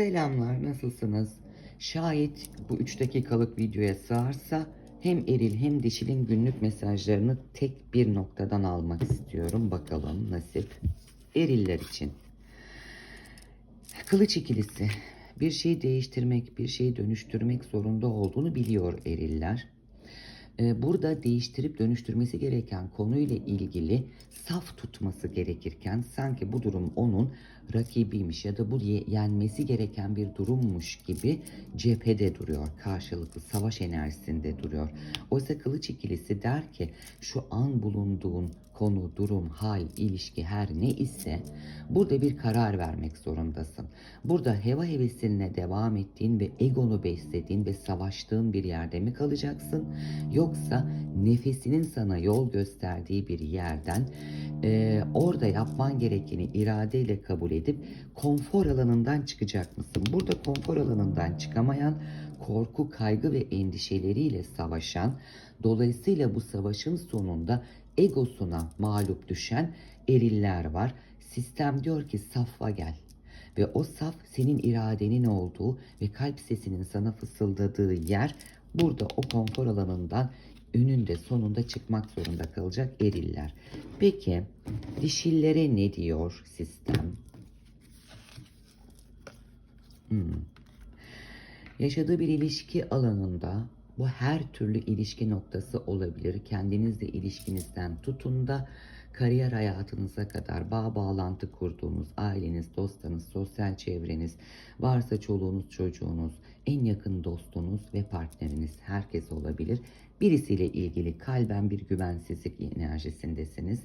Selamlar, nasılsınız? Şayet bu 3 dakikalık videoya sığarsa hem eril hem dişilin günlük mesajlarını tek bir noktadan almak istiyorum. Bakalım nasip. Eriller için. Kılıç ikilisi. Bir şeyi değiştirmek, bir şeyi dönüştürmek zorunda olduğunu biliyor eriller. Ee, Burada değiştirip dönüştürmesi gereken konuyla ilgili saf tutması gerekirken sanki bu durum onun rakibiymiş ya da bu ye- yenmesi gereken bir durummuş gibi cephede duruyor. Karşılıklı savaş enerjisinde duruyor. Oysa kılıç ikilisi der ki şu an bulunduğun konu, durum, hal, ilişki her ne ise burada bir karar vermek zorundasın. Burada heva hevesinle devam ettiğin ve egonu beslediğin ve savaştığın bir yerde mi kalacaksın? Yoksa nefesinin sana yol gösterdiği bir yerden eee, orada yapman gerekeni iradeyle kabul edip konfor alanından çıkacak mısın? Burada konfor alanından çıkamayan, korku, kaygı ve endişeleriyle savaşan, dolayısıyla bu savaşın sonunda egosuna mağlup düşen eriller var. Sistem diyor ki safva gel. Ve o saf senin iradenin olduğu ve kalp sesinin sana fısıldadığı yer burada o konfor alanından önünde sonunda çıkmak zorunda kalacak eriller. Peki dişillere ne diyor sistem? Hmm. Yaşadığı bir ilişki alanında bu her türlü ilişki noktası olabilir. Kendinizle ilişkinizden tutun da kariyer hayatınıza kadar bağ bağlantı kurduğunuz aileniz, dostlarınız, sosyal çevreniz, varsa çoluğunuz, çocuğunuz, en yakın dostunuz ve partneriniz herkes olabilir. Birisiyle ilgili kalben bir güvensizlik enerjisindesiniz.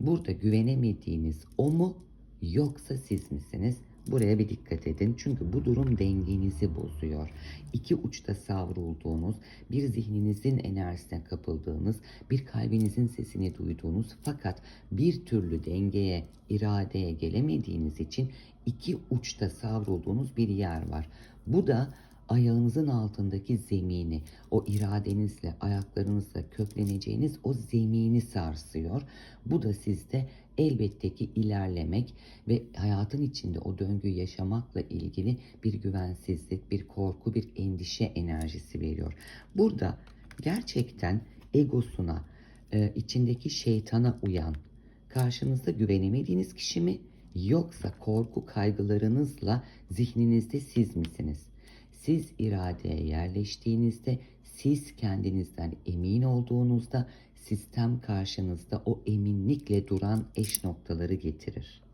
Burada güvenemediğiniz o mu yoksa siz misiniz? Buraya bir dikkat edin çünkü bu durum dengenizi bozuyor. İki uçta savrulduğunuz, bir zihninizin enerjisine kapıldığınız, bir kalbinizin sesini duyduğunuz fakat bir türlü dengeye, iradeye gelemediğiniz için iki uçta savrulduğunuz bir yer var. Bu da ayağınızın altındaki zemini, o iradenizle, ayaklarınızla kökleneceğiniz o zemini sarsıyor. Bu da sizde elbette ki ilerlemek ve hayatın içinde o döngüyü yaşamakla ilgili bir güvensizlik, bir korku, bir endişe enerjisi veriyor. Burada gerçekten egosuna, e, içindeki şeytana uyan, karşınızda güvenemediğiniz kişi mi yoksa korku kaygılarınızla zihninizde siz misiniz? Siz iradeye yerleştiğinizde, siz kendinizden emin olduğunuzda sistem karşınızda o eminlikle duran eş noktaları getirir.